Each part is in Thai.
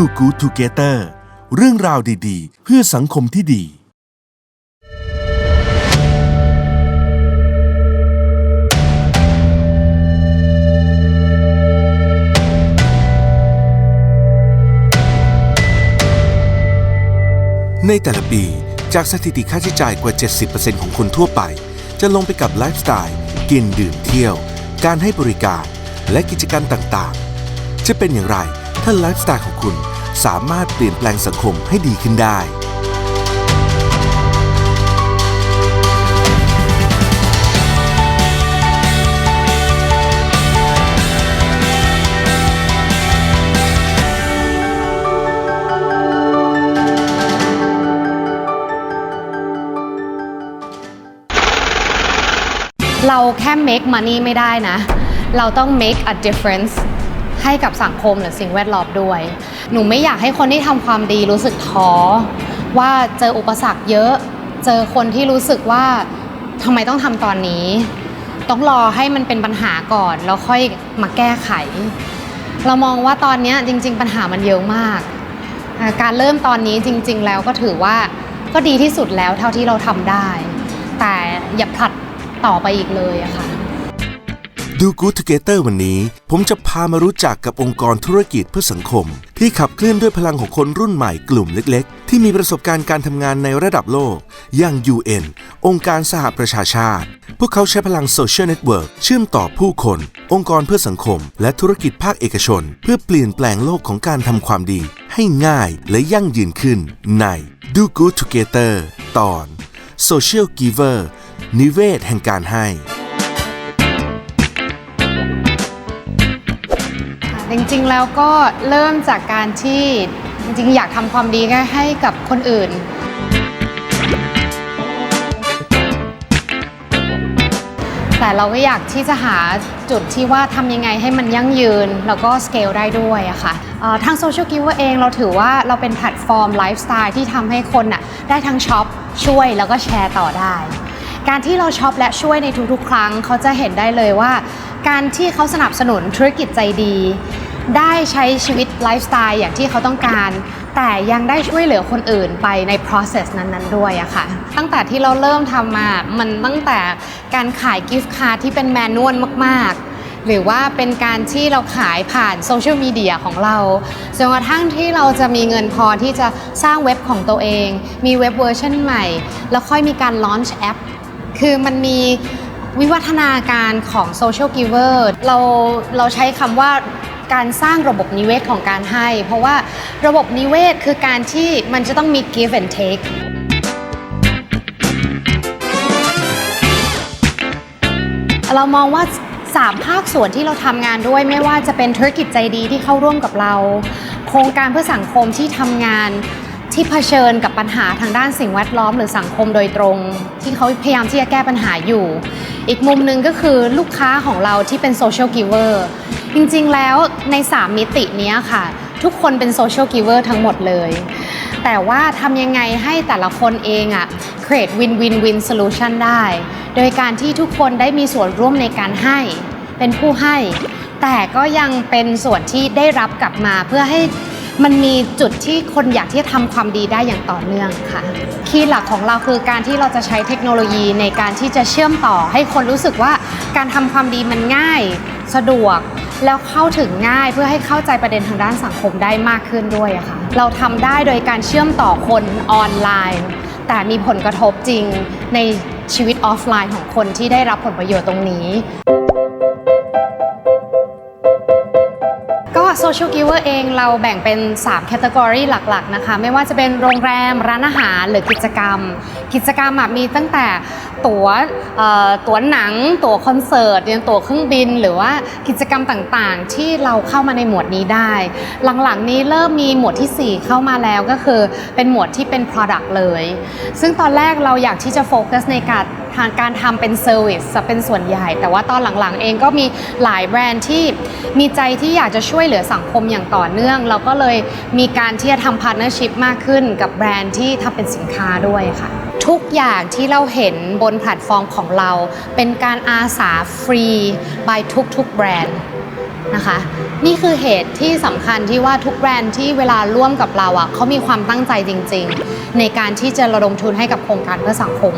ดูกูทูเกเตอร์เรื่องราวดีๆ เพื่อสังคมที่ดี ในแต่ละปีจากสถิติค่าใช้จ่ายกว่า 70%ของคนทั่วไป จะลงไปกับไลฟ์สไตล์ กินดื่มเที่ยว การให้บริการ และกิจกรรมต่างๆ จะเป็นอย่างไรถ้าไลฟ์สไตล์ของคุณ สามารถเปลี่ยนแปลงสังคมให้ดีขึ้นได้เราแค่ make money ไม่ได้นะ เราต้อง make a difference ให้กับสังคมหรือสิ่งแวดล้อมด้วย หนูไม่อยากให้คนที่ทำความดีรู้สึกท้อว่าเจออุปสรรคเยอะ เจอคนที่รู้สึกว่าทำไมต้องทำตอนนี้ ต้องรอให้มันเป็นปัญหาก่อนแล้วค่อยมาแก้ไข เรามองว่าตอนนี้จริง ๆ ปัญหามันเยอะมาก การเริ่มตอนนี้จริง ๆ แล้วก็ถือว่าก็ดีที่สุดแล้วเท่าที่เราทำได้ แต่อย่าผลัดต่อไปอีกเลยอะค่ะ ดู Good Together วันนี้ ผมจะพามารู้จักกับองค์กรธุรกิจเพื่อสังคม ที่ขับเคลื่อนด้วยพลังของคนรุ่นใหม่กลุ่มเล็ก ๆ ที่มีประสบการณ์การทำงานในระดับโลก อย่าง UN องค์การสหประชาชาติ พวกเขาใช้พลังโซเชียลเน็ตเวิร์กเชื่อมต่อผู้คน องค์กรเพื่อสังคม และธุรกิจภาคเอกชน เพื่อเปลี่ยนแปลงโลกของการทำความดี ให้ง่ายและยั่งยืนขึ้น ใน Do Good Together ตอน Social Giver นิเวศแห่งการให้ จริงๆแล้วก็เริ่มจากการที่จริงๆ อยากทำความดีให้กับคนอื่น แต่เราก็อยากที่จะหาจุดที่ว่าทำยังไงให้มันยั่งยืน แล้วก็สเกลได้ด้วยอะค่ะเอ่อทางโซเชียลกิวเองเราถือว่าเราเป็นแพลตฟอร์มไลฟ์สไตล์ที่ทำให้คนน่ะได้ทั้งช็อปช่วยแล้วก็แชร์ต่อได้ การที่เราช็อปและช่วยในทุกๆ ครั้งเขาจะเห็นได้เลยว่าการที่เขาสนับสนุนธุรกิจใจดี ได้ใช้ชีวิตไลฟ์สไตล์อย่างที่เขาต้องการ แต่ยังได้ช่วยเหลือคนอื่นไปใน process นั้นๆ ด้วยอะค่ะ ตั้งแต่ที่เราเริ่มทำมา มันตั้งแต่การขายกิฟต์การ์ดที่เป็นแมนนวลมากๆ หรือว่าเป็นการที่เราขายผ่านโซเชียลมีเดียของเราจนกระทั่งที่เราจะมีเงินพอที่จะสร้างเว็บของตัวเอง มีเว็บเวอร์ชันใหม่ แล้วค่อยมีการ launch แอป คือมันมีวิวัฒนาการของ Social Giver เราเราใช้คำว่า การสร้างระบบนิเวศของการให้ เพราะว่าระบบนิเวศคือการที่มันจะต้องมี give and take เรามองว่า3ภาคส่วนที่เราทำงานด้วยไม่ว่าจะเป็นธุรกิจใจดีที่เข้าร่วมกับเรา โครงการเพื่อสังคมที่ทำงานที่เผชิญกับปัญหาทางด้านสิ่งแวดล้อมหรือสังคมโดยตรง ที่เขาพยายามที่จะแก้ปัญหาอยู่ อีกมุมหนึ่งก็คือลูกค้าของเราที่เป็นโซเชียลกิเวอร์ จริงๆแล้วใน 3 มิตินี้ค่ะ ทุกคนเป็นโซเชียลกิเวอร์ทั้งหมดเลย แต่ว่าทำยังไงให้แต่ละคนเองอะ create win win win solution ได้ โดยการที่ทุกคนได้มีส่วนร่วมในการให้เป็นผู้ให้ แต่ก็ยังเป็นส่วนที่ได้รับกลับมาเพื่อให้มันมีจุดที่คนอยากที่จะทำความดีได้อย่างต่อเนื่องค่ะ คีย์หลักของเราคือการที่เราจะใช้เทคโนโลยีในการที่จะเชื่อมต่อให้คนรู้สึกว่าการทำความดีมันง่าย สะดวก แล้วเข้าถึงง่ายเพื่อให้เข้าใจประเด็นทางด้านสังคมได้มากขึ้นด้วยอะค่ะ เราทำได้โดยการเชื่อมต่อคนออนไลน์ แต่มีผลกระทบจริงในชีวิตออฟไลน์ของคนที่ได้รับผลประโยชน์ตรงนี้ Social Giver เองเราแบ่งเป็น 3 แคตตากรีหลักๆนะคะ ไม่ว่าจะเป็นโรงแรม ร้านอาหารหรือกิจกรรม กิจกรรมมีตั้งแต่ตั๋วตั๋วหนัง ตั๋วคอนเสิร์ตยันตั๋วเครื่องบิน หรือว่ากิจกรรมต่างๆ ที่เราเข้ามาในหมวดนี้ได้ หลังๆนี้เริ่มมีหมวดที่ 4 เข้ามาแล้วก็คือเป็นหมวดที่เป็น Product เลย ซึ่งตอนแรกเราอยากที่จะโฟกัสในการทางการทำเป็นเซอร์วิสจะเป็นส่วนใหญ่ แต่ว่าตอนหลังๆ เองก็มีหลายแบรนด์ที่มีใจที่อยากจะช่วยเหลือสังคมอย่างต่อเนื่อง เราก็เลยมีการที่จะทำพาร์ทเนอร์ชิพมากขึ้นกับแบรนด์ที่ทำเป็นสินค้าด้วยค่ะทุกอย่างที่เราเห็นบนแพลตฟอร์มของเรา เป็นการอาสาฟรี by ทุกๆแบรนด์นะคะ นี่คือเหตุที่สำคัญที่ว่าทุกแบรนด์ที่เวลาร่วมกับเราอะเขามีความตั้งใจจริงๆ ในการที่จะระดมทุนให้กับโครงการเพื่อสังคม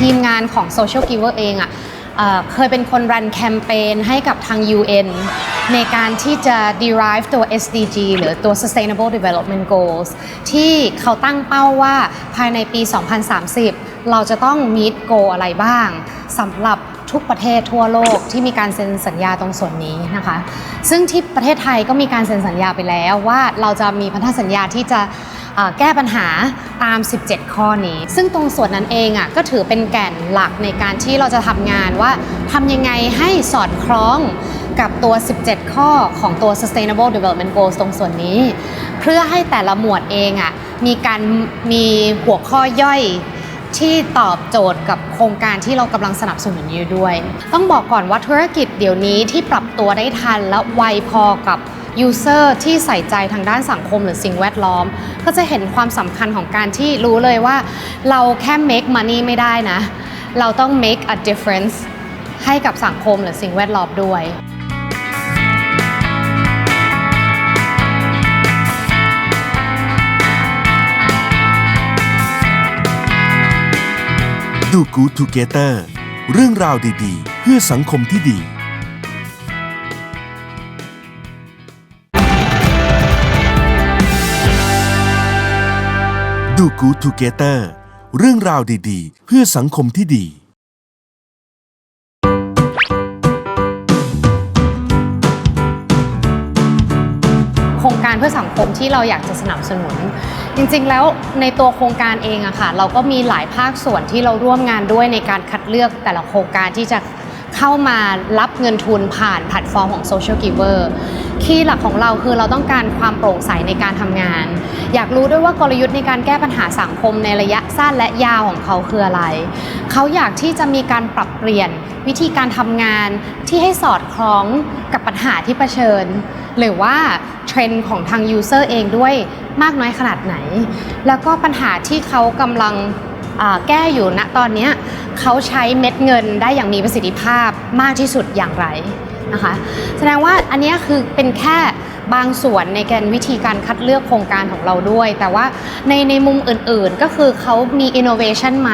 ทีมงานของ Social Giver เองอะ่ะเคยเป็นคนรันแคมเปญให้กับทาง UN ในการที่จะ derive ตัว SDG หรือตัว Sustainable Development Goals ที่เขาตั้งเป้าว่าภายในปี 2030 เราจะต้อง meet goal อะไรบ้างสำหรับทุกประเทศทั่วโลกที่มีการเซ็นสัญญาตรงส่วนนี้นะคะ ซึ่งที่ประเทศไทยก็มีการเซ็นสัญญาไปแล้วว่าเราจะมีพันธสัญญาที่จะ แก้ปัญหาตาม 17 ข้อนี้ ซึ่งตรงส่วนนั้นเองอะก็ถือเป็นแก่นหลักในการที่เราจะทำงานว่าทำยังไงให้สอดคล้องกับตัว 17 ข้อของตัว Sustainable Development Goals ตรงส่วนนี้ เพื่อให้แต่ละหมวดเองอะมีการมีหัวข้อย่อยที่ตอบโจทย์กับโครงการที่เรากำลังสนับสนุนอยู่ด้วย ต้องบอกก่อนว่าธุรกิจเดี๋ยวนี้ที่ปรับตัวได้ทันและไวพอกับ ยูเซอร์ที่ใส่ใจทางด้านสังคมหรือสิ่งแวดล้อม ก็จะเห็นความสำคัญของการที่รู้เลยว่า เราแค่ make money ไม่ได้นะ เราต้อง make a difference ให้กับสังคมหรือสิ่งแวดล้อมด้วยดูกู o ทูเกเตอร์เรื่องราวดี ๆ เพื่อสังคมที่ดี ดูกู o ทูเกเตอร์เรื่องราวดีๆ เพื่อสังคมที่ดี โครงการเพื่อสังคมที่เราอยากจะสนับสนุน จริงๆแล้วในตัวโครงการเองอะค่ะ เราก็มีหลายภาคส่วนที่เราร่วมงานด้วยในการคัดเลือกแต่ละโครงการที่จะ เข้ามารับเงินทุนผ่านแพลตฟอร์มของ Social Giver คีย์หลักของเราคือเราต้องการความโปร่งใสในการทำงาน อยากรู้ด้วยว่ากลยุทธ์ในการแก้ปัญหาสังคมในระยะสั้นและยาวของเขาคืออะไร เขาอยากที่จะมีการปรับเปลี่ยนวิธีการทำงานที่ให้สอดคล้องกับปัญหาที่เผชิญ หรือว่าเทรนด์ของทางยูเซอร์เองด้วยมากน้อยขนาดไหน แล้วก็ปัญหาที่เขากำลัง แก้อยู่ณตอนนี้เขาใช้เม็ดเงินได้อย่างมีประสิทธิภาพมากที่สุดอย่างไรนะคะแสดงว่าอันนี้คือเป็นแค่บางส่วนในการวิธีการคัดเลือกโครงการของเราด้วย แต่ว่าในในมุมอื่นๆก็คือเขามี innovation ไหม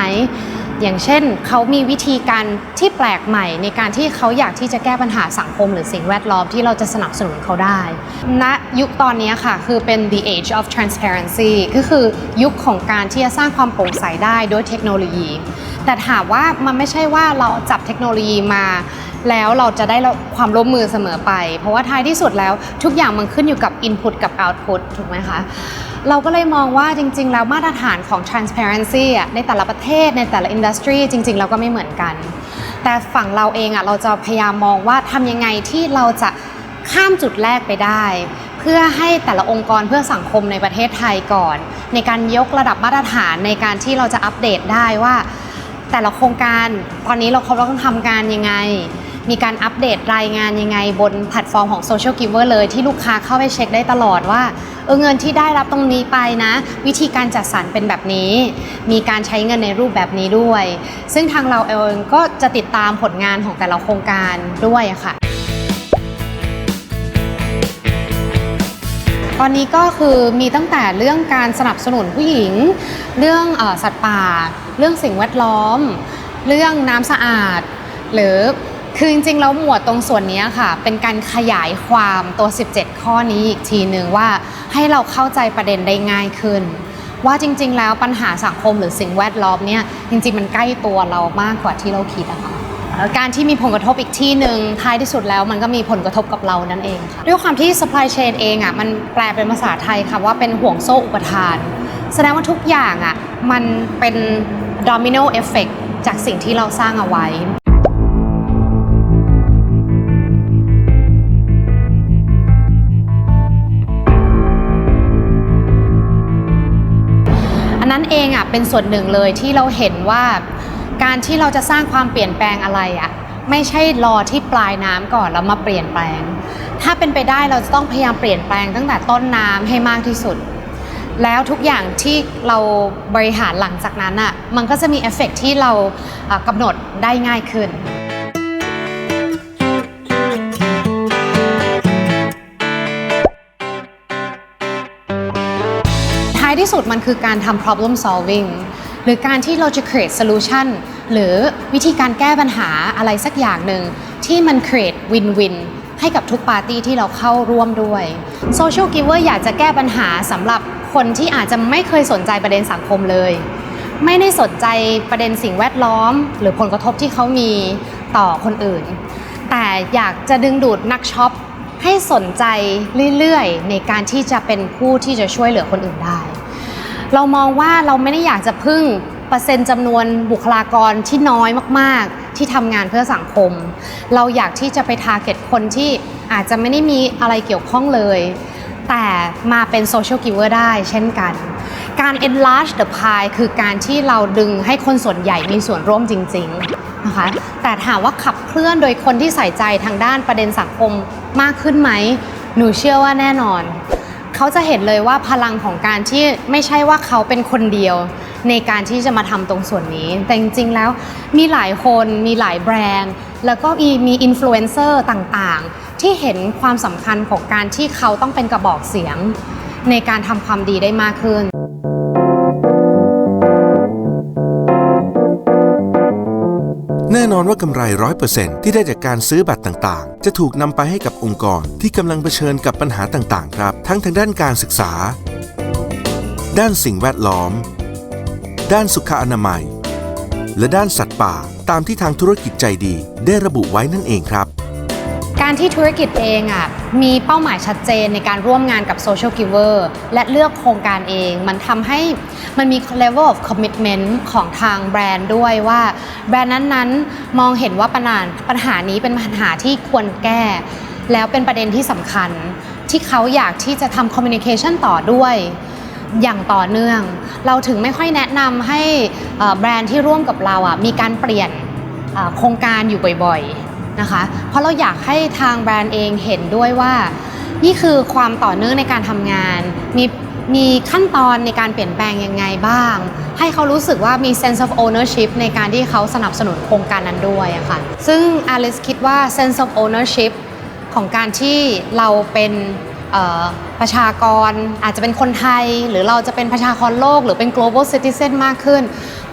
อย่างเช่นเขามีวิธีการที่แปลกใหม่ ในการที่เขาอยากที่จะแก้ปัญหาสังคม หรือสิ่งแวดล้อมที่เราจะสนับสนุนเขาได้ณยุคตอนนี้ค่ะ คือเป็น the age of transparency ก็คือยุคของการที่จะสร้างความโปร่งใสได้ด้วยเทคโนโลยี แต่ถามว่ามันไม่ใช่ว่าเราจับเทคโนโลยีมา แล้วเราจะได้ความร่วมมือเสมอไป เพราะว่าท้ายที่สุดแล้วทุกอย่างมันขึ้นอยู่กับ input กับ output ถูกไหมคะ เราก็เลยมองว่าจริง ๆ แล้วมาตรฐานของ transparency อะในแต่ละประเทศในแต่ละ industry จริง ๆ เราก็ไม่เหมือนกัน แต่ฝั่งเราเองอะเราจะพยายามมองว่าทำยังไงที่เราจะข้ามจุดแรกไปได้ เพื่อให้แต่ละองค์กรเพื่อสังคมในประเทศไทยก่อน ในการยกระดับมาตรฐานในการที่เราจะอัปเดตได้ว่า แต่ละโครงการตอนนี้เราเขาต้องทำงานยังไง มีการอัปเดตรายงานยังไงบนแพลตฟอร์มของ Social Giver เลยที่ลูกค้าเข้าไปเช็คได้ตลอดว่าเออเงินที่ได้รับตรงนี้ไปนะ วิธีการจัดสรรเป็นแบบนี้ มีการใช้เงินในรูปแบบนี้ด้วย ซึ่งทางเราเองก็จะติดตามผลงานของแต่ละโครงการด้วยค่ะ ตอนนี้ก็คือมีตั้งแต่เรื่องการสนับสนุนผู้หญิง เรื่องอสัตว์ป่า เรื่องสิ่งแวดล้อม เรื่องน้ำสะอาด หรือ คือจริงๆแล้วหมวดตรงส่วนนี้ค่ะ เป็นการขยายความตัว 17 ข้อนี้อีกทีหนึ่งว่าให้เราเข้าใจประเด็นได้ง่ายขึ้น ว่าจริง ๆ แล้วปัญหาสังคมหรือสิ่งแวดล้อมเนี่ยจริง ๆ มันใกล้ตัวเรามากกว่าที่เราคิดอะค่ะการที่มีผลกระทบอีกที่หนึ่งท้ายที่สุดแล้วมันก็มีผลกระทบกับเรานั่นเองค่ะด้วยความที่ supply chain เองอะมันแปลเป็นภาษาไทยค่ะว่าเป็นห่วงโซ่อุปทาน แสดงว่าทุกอย่างอะมันเป็น domino effect จากสิ่งที่เราสร้างเอาไว้ นนั้นเองอะเป็นส่วนหนึ่งเลยที่เราเห็นว่าการที่เราจะสร้างความเปลี่ยนแปลงอะไรอะไม่ใช่รอที่ปลายน้ำก่อนแล้วมาเปลี่ยนแปลง ถ้าเป็นไปได้เราจะต้องพยายามเปลี่ยนแปลงตั้งแต่ต้นน้ำให้มากที่สุด แล้วทุกอย่างที่เราบริหารหลังจากนั้นอะมันก็จะมีเอฟเฟกต์ที่เรากำหนดได้ง่ายขึ้น ที่สุดมันคือการทำ problem solving หรือการที่เราจะ create solution หรือวิธีการแก้ปัญหาอะไรสักอย่างหนึ่งที่มัน create win-win ให้กับทุกปาร์ตี้ที่เราเข้าร่วมด้วย social giver อยากจะแก้ปัญหาสำหรับคนที่อาจจะไม่เคยสนใจประเด็นสังคมเลย ไม่ได้สนใจประเด็นสิ่งแวดล้อม หรือผลกระทบที่เขามีต่อคนอื่น แต่อยากจะดึงดูดนักช็อปให้สนใจเรื่อยๆ ในการที่จะเป็นผู้ที่จะช่วยเหลือคนอื่นได้ เรามองว่าเราไม่ได้อยากจะพึ่งเปอร์เซ็นต์จำนวนบุคลากรที่น้อยมากๆ ที่ทำงานเพื่อสังคม เราอยากที่จะไปทาร์เก็ตคนที่อาจจะไม่ได้มีอะไรเกี่ยวข้องเลย แต่มาเป็นโซเชียลกิเวอร์ได้เช่นกัน การ enlarge the pie คือการที่เราดึงให้คนส่วนใหญ่มีส่วนร่วมจริง ๆ นะคะ แต่ถามว่าขับเคลื่อนโดยคนที่ใส่ใจทางด้านประเด็นสังคมมากขึ้นไหม หนูเชื่อว่าแน่นอน เขาจะเห็นเลยว่าพลังของการที่ไม่ใช่ว่าเขาเป็นคนเดียว ในการที่จะมาทำตรงส่วนนี้ แต่จริงๆแล้วมีหลายคนมีหลายแบรนด์ แล้วก็มีมีอินฟลูเอนเซอร์ต่างๆ ที่เห็นความสำคัญของการที่เขาต้องเป็นกระบอกเสียง ในการทำความดีได้มากขึ้น น่นอนว่ากำไรร้อยเปอร์เซ็นที่ได้จากการซื้อบัตรต่างๆ จะถูกนำไปให้กับองค์กรที่กำลังเผชิญกับปัญหาต่างๆ ครับ ทั้งทางด้านการศึกษา ด้านสิ่งแวดล้อม ด้านสุขอนามัย และด้านสัตว์ป่า ตามที่ทางธุรกิจใจดี ได้ระบุไว้นั่นเองครับ การที่ธุรกิจเองอะมีเป้าหมายชัดเจนในการร่วมงานกับ Social Giver และเลือกโครงการเอง มันทำให้มันมี level of commitment ของทางแบรนด์ด้วยว่า แบรนด์นั้นๆ มองเห็นว่าปัญหาปัญหานี้เป็นปัญหาที่ควรแก้ แล้วเป็นประเด็นที่สำคัญ ที่เขาอยากที่จะทำ communication ต่อด้วยอย่างต่อเนื่อง เราถึงไม่ค่อยแนะนำให้แบรนด์ที่ร่วมกับเราอะมีการเปลี่ยนโครงการอยู่บ่อยๆ นะคะ เพราะเราอยากให้ทางแบรนด์เองเห็นด้วยว่า นี่คือความต่อเนื่องในการทำงาน มีมีขั้นตอนในการเปลี่ยนแปลงยังไงบ้าง ให้เขารู้สึกว่ามี sense of ownership ในการที่เขาสนับสนุนโครงการนั้นด้วยะค่ะ ซึ่ง Alice คิดว่า sense of ownership ของการที่เราเป็นประชากรอาจจะเป็นคนไทย หรือเราจะเป็นประชากรโลก หรือเป็น global citizen มากขึ้น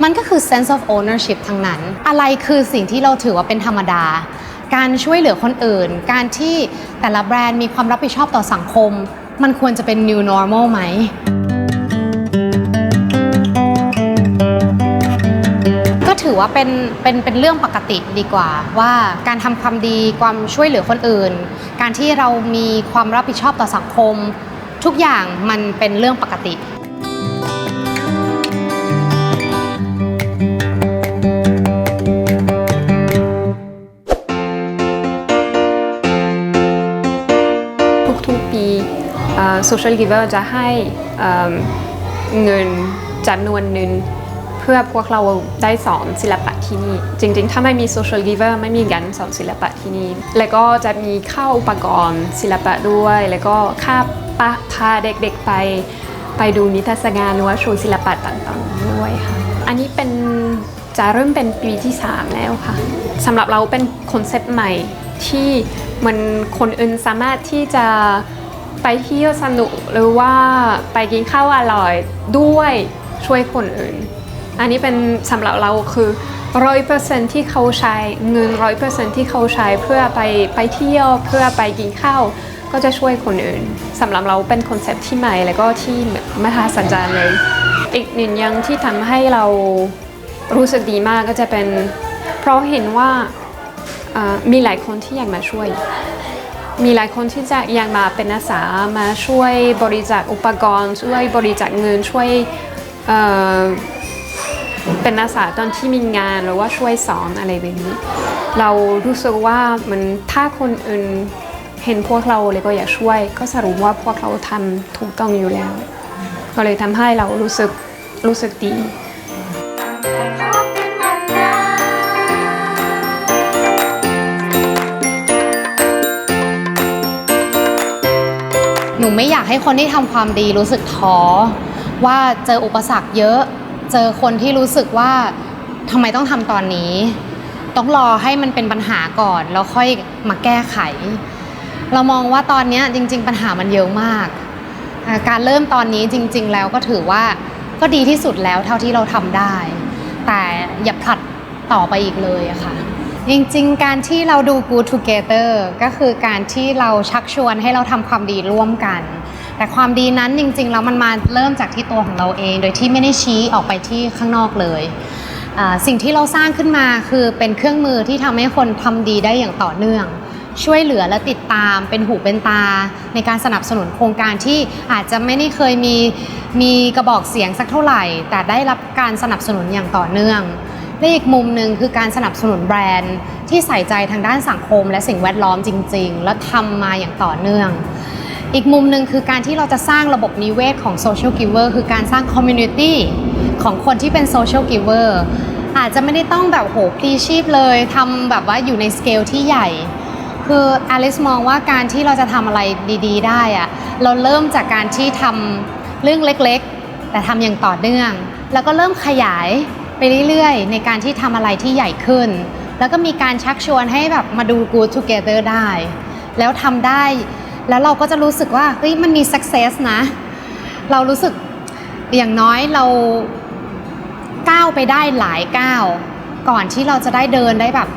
มันก็คือ sense of ownership ทั้งนั้น อะไรคือสิ่งที่เราถือว่าเป็นธรรมดา การช่วยเหลือคนอื่น การที่แต่ละแบรนด์มีความรับผิดชอบต่อสังคม มันควรจะเป็น new normal ไหมก็ถือว่าเป็นเป็นเป็นเรื่องปกติดีกว่า ว่าการทำความดีความช่วยเหลือคนอื่น การที่เรามีความรับผิดชอบต่อสังคม ทุกอย่างมันเป็นเรื่องปกติ Social Giver จะให้เงินจำนวนหนึ่งเพื่อพวกเราได้สอนศิลปะที่นี่ จริงๆ ถ้าไม่มี Social Giver ไม่มีการสอนศิลปะที่นี่ แล้วก็จะมีเข้าอุปกรณ์ศิลปะด้วย แล้วก็ค่าปะพาเด็กๆไป ไปดูนิทรรศการหรือว่าโชว์ศิลปะต่างๆด้วยค่ะ อันนี้เป็นจะเริ่มเป็นปีที่ 3 แล้วค่ะสำหรับเราเป็นคอนเซปต์ใหม่ที่มันคนอื่นสามารถที่จะ ไปเที่ยวสนุกหรือว่าไปกินข้าวอร่อยด้วยช่วยคนอื่น อันนี้เป็นสำหรับเราคือร้อยเปอร์เซนที่เขาใช้เงินร้อยเปอร์เซนที่เขาใช้เพื่อไปไปเที่ยวเพื่อไปกินข้าวก็จะช่วยคนอื่นสำหรับเราเป็นคอนเซ็ปที่ใหม่แล้วก็ที่มหัศจรรเลย อีกหนึ่งอย่างที่ทำให้เรารู้สึกดีมากก็จะเป็น เพราะเห็นว่ามีหลายคนที่อยากมาช่วย มีหลายคนที่จะยากมาเป็นอาสามาช่วยบริจาคอุปกรณ์ ช่วยบริจาคเงินช่วยเเป็นอาสาตอนที่มีงานหรือว่าช่วยสอนอะไรแบบนี้ เรารู้สึกว่ามันถ้าคนอื่นเห็นพวกเราเลยก็อยากช่วย ก็สรุปว่าพวกเราทำถูกต้องอยู่แล้ว ก็เลยทำให้เรารู้สึกรู้สึกดี นูไม่อยากให้คนที่ทำความดีรู้สึกท้อว่าเจออุปสรรคเยอะ เจอคนที่รู้สึกว่าทำไมต้องทำตอนนี้ ต้องรอให้มันเป็นปัญหาก่อนแล้วค่อยมาแก้ไข เรามองว่าตอนนี้จริง ๆ ปัญหามันเยอะมาก การเริ่มตอนนี้จริง ๆ แล้วก็ถือว่าก็ดีที่สุดแล้วเท่าที่เราทำได้ แต่อย่าผลัดต่อไปอีกเลยอะค่ะ จริงๆ การที่เราดู Good Together ก็คือการที่เราชักชวนให้เราทำความดีร่วมกัน แต่ความดีนั้นจริงๆ แล้วมันมาเริ่มจากที่ตัวของเราเอง โดยที่ไม่ได้ชี้ออกไปที่ข้างนอกเลยสิ่งที่เราสร้างขึ้นมาคือเป็นเครื่องมือที่ทำให้คนทำดีได้อย่างต่อเนื่อง ช่วยเหลือและติดตามเป็นหูเป็นตา ในการสนับสนุนโครงการที่อาจจะไม่ได้เคยมีมีกระบอกเสียงสักเท่าไหร่ แต่ได้รับการสนับสนุนอย่างต่อเนื่อง และอีกมุมหนึ่งคือการสนับสนุนแบรนด์ ที่ใส่ใจทางด้านสังคมและสิ่งแวดล้อมจริง ๆ และทำมาอย่างต่อเนื่อง อีกมุมหนึ่งคือการที่เราจะสร้างระบบนิเวศของ Social Giver คือการสร้าง Community ของคนที่เป็น Social Giver อาจจะไม่ได้ต้องแบบโหพลีชีพเลยทำแบบว่าอยู่ในสเกลที่ใหญ่ คืออลิสมองว่าการที่เราจะทำอะไรดี ๆ ได้อะเราเริ่มจากการที่ทำเรื่องเล็กๆ แต่ทำอย่างต่อเนื่อง แล้วก็เริ่มขยาย ไปเรื่อยๆ ในการที่ทำอะไรที่ใหญ่ขึ้น แล้วก็มีการชักชวนให้แบบมาดู Good Together ได้ แล้วทำได้ แล้วเราก็จะรู้สึกว่าเฮ้ยมันมี success นะ เรารู้สึกอย่างน้อยเราก้าวไปได้หลายก้าวก่อนที่เราจะได้เดินได้แบบ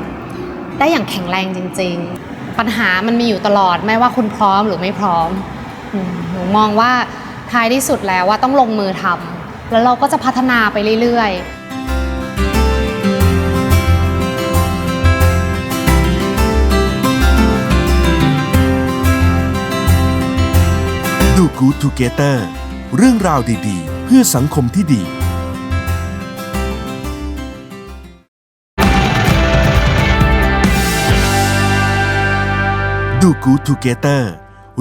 ได้อย่างแข็งแรงจริง ๆ ปัญหามันมีอยู่ตลอดไม่ว่าคุณพร้อมหรือไม่พร้อมอืมหนูมองว่าท้ายที่สุดแล้วว่าต้องลงมือทำแล้วเราก็จะพัฒนาไปเรื่อยๆ ดู Good Together เรื่องราวดีๆ เพื่อสังคมที่ดี ดู Good Together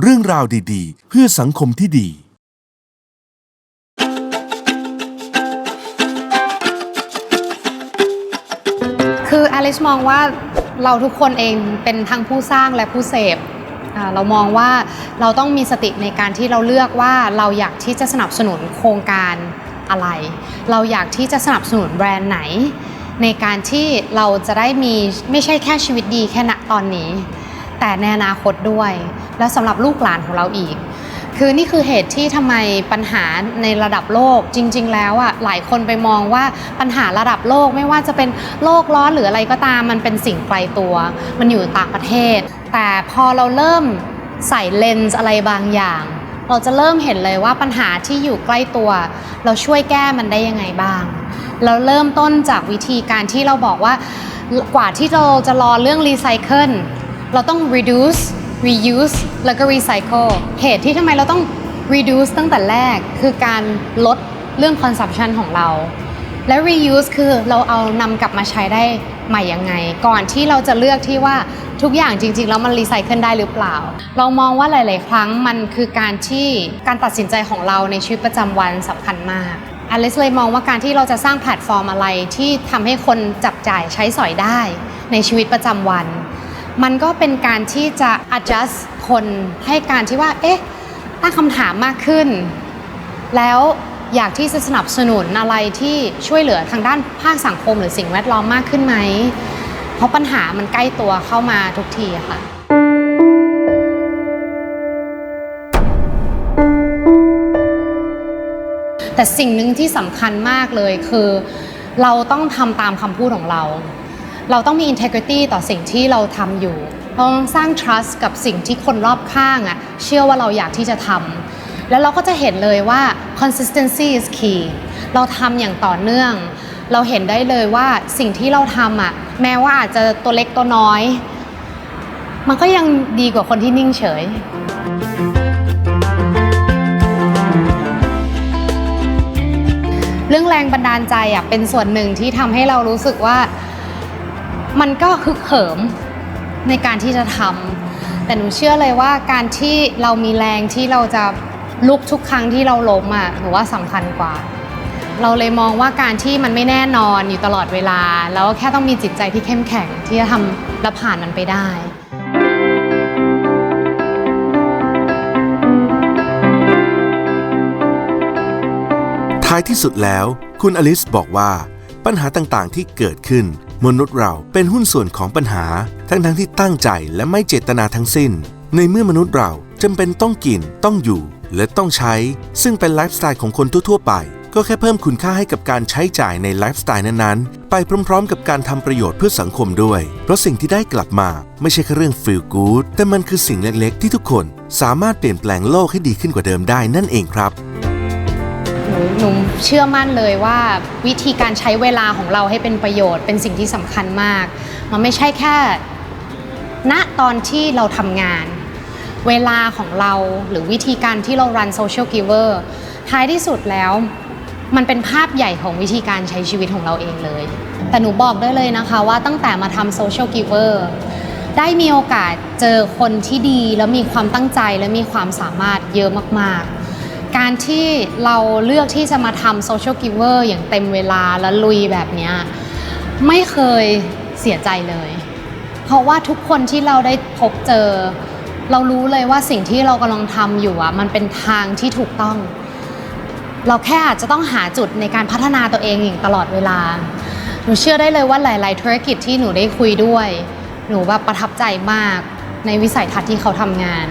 เรื่องราวดีๆ เพื่อสังคมที่ดี คืออลิสมองว่าเราทุกคนเองเป็นทั้งผู้สร้างและผู้เสพ เรามองว่าเราต้องมีสติในการที่เราเลือกว่าเราอยากที่จะสนับสนุนโครงการอะไร เราอยากที่จะสนับสนุนแบรนด์ไหน ในการที่เราจะได้มีไม่ใช่แค่ชีวิตดีแค่ณตอนนี้ แต่ในอนาคตด้วย แล้วสำหรับลูกหลานของเราอีก คือนี่คือเหตุที่ทำไมปัญหาในระดับโลกจริง ๆ แล้วอะหลายคนไปมองว่าปัญหาระดับโลกไม่ว่าจะเป็นโลกร้อนหรืออะไรก็ตามมันเป็นสิ่งไกลตัว มันอยู่ต่างประเทศ แต่พอเราเริ่มใส่เลนส์อะไรบางอย่าง เราจะเริ่มเห็นเลยว่าปัญหาที่อยู่ใกล้ตัว เราช่วยแก้มันได้ยังไงบ้าง เราเริ่มต้นจากวิธีการที่เราบอกว่ากว่าที่เราจะรอเรื่องรีไซเคิลเราต้อง reduce reuse แล้วก็ recycle เหตุที่ทำไมเราต้อง reduce ตั้งแต่แรกคือการลดเรื่อง consumption ของเรา และ reuse คือเราเอานำกลับมาใช้ได้ใหม่ยังไง ก่อนที่เราจะเลือกที่ว่าทุกอย่างจริงๆ แล้วมันรีไซเคิลได้หรือเปล่า เรามองว่าหลาย ๆ ครั้งมันคือการที่การตัดสินใจของเราในชีวิตประจำวันสำคัญมากอลิสเลยมองว่าการที่เราจะสร้างแพลตฟอร์มอะไรที่ทำให้คนจับจ่ายใช้สอยได้ในชีวิตประจำวัน มันก็เป็นการที่จะ adjust คนให้การที่ว่า เอ๊ะ ตั้งคำถามมากขึ้น แล้วอยากที่จะสนับสนุนอะไรที่ช่วยเหลือทางด้านภาคสังคมหรือสิ่งแวดล้อมมากขึ้นไหม เพราะปัญหามันใกล้ตัวเข้ามาทุกทีค่ะแต่สิ่งหนึ่งที่สำคัญมากเลยคือ เราต้องทำตามคำพูดของเรา เราต้องมี integrity ต่อสิ่งที่เราทำอยู่ต้องสร้าง trust กับสิ่งที่คนรอบข้างอะเชื่อว่าเราอยากที่จะทำแล้วเราก็จะเห็นเลยว่า consistency is key เราทำอย่างต่อเนื่อง เราเห็นได้เลยว่าสิ่งที่เราทำอะแม้ว่าอาจจะตัวเล็กตัวน้อย มันก็ยังดีกว่าคนที่นิ่งเฉยเรื่องแรงบันดาลใจอะเป็นส่วนหนึ่งที่ทำให้เรารู้สึกว่า มันก็ฮึกเหิมในการที่จะทำแต่หนูเชื่อเลยว่าการที่เรามีแรงที่เราจะลุกทุกครั้งที่เราล้มอะหนูว่าสำคัญกว่า เราเลยมองว่าการที่มันไม่แน่นอนอยู่ตลอดเวลา แล้วแค่ต้องมีจิตใจที่เข้มแข็งที่จะทำและผ่านมันไปได้ท้ายที่สุดแล้ว คุณอลิสบอกว่าปัญหาต่างๆที่เกิดขึ้น มนุษย์เราเป็นหุ้นส่วนของปัญหา ทั้งๆที่ตั้งใจและไม่เจตนาทั้งสิ้น ในเมื่อมนุษย์เราจำเป็นต้องกินต้องอยู่ และต้องใช้ ซึ่งเป็นไลฟ์สไตล์ของคนทั่วๆไป ก็แค่เพิ่มคุณค่าให้กับการใช้จ่ายในไลฟ์สไตล์นั้นๆ ไปพร้อมๆ กับการทำประโยชน์เพื่อสังคมด้วย เพราะสิ่งที่ได้กลับมาไม่ใช่แค่เรื่อง feel good แต่มันคือสิ่งเล็กๆ ที่ทุกคนสามารถเปลี่ยนแปลงโลกให้ดีขึ้นกว่าเดิมได้นั่นเองครับ นูหนูเชื่อมั่นเลยว่าวิธีการใช้เวลาของเราให้เป็นประโยชน์เป็นสิ่งที่สำคัญมาก มันไม่ใช่แค่ ณตอนที่เราทำงาน เวลาของเราหรือวิธีการที่เรา run social giver ท้ายที่สุดแล้ว มันเป็นภาพใหญ่ของวิธีการใช้ชีวิตของเราเองเลย แต่หนูบอกได้เลยนะคะว่าตั้งแต่มาทำ social giver ได้มีโอกาสเจอคนที่ดีแล้วมีความตั้งใจและมีความสามารถเยอะมากๆ การที่เราเลือกที่จะมาทำ social giver อร์อย่างเต็มเวลาและลุยแบบนี้ไม่เคยเสียใจเลย เพราะว่าทุกคนที่เราได้พบเจอ เรารู้เลยว่าสิ่งที่เรากำลังทำอยู่อะมันเป็นทางที่ถูกต้อง เราแค่อาจจะต้องหาจุดในการพัฒนาตัวเองอย่างตลอดเวลา หนูเชื่อได้เลยว่าหลาย ๆ ธุรกิจที่หนูได้คุยด้วย หนูแบบประทับใจมากในวิสัยทัศน์ที่เขาทำงาน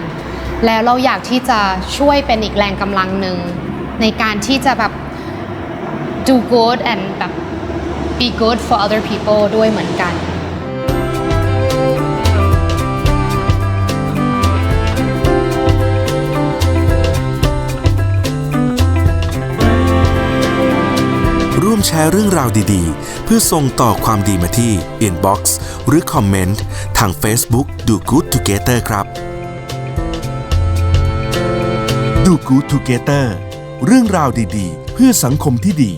แล้วเราอยากที่จะช่วยเป็นอีกแรงกำลังหนึ่งในการที่จะแบบ do good and แบบ be good for other people ด้วยเหมือนกันร่วมแชร์เรื่องราวดีๆ เพื่อส่งต่อความดีมาที่ Inbox หรือคอมเมนต์ ทาง Facebook Do Good Together ครับ Do Good Together เรื่องราวดีๆ เพื่อสังคมที่ดี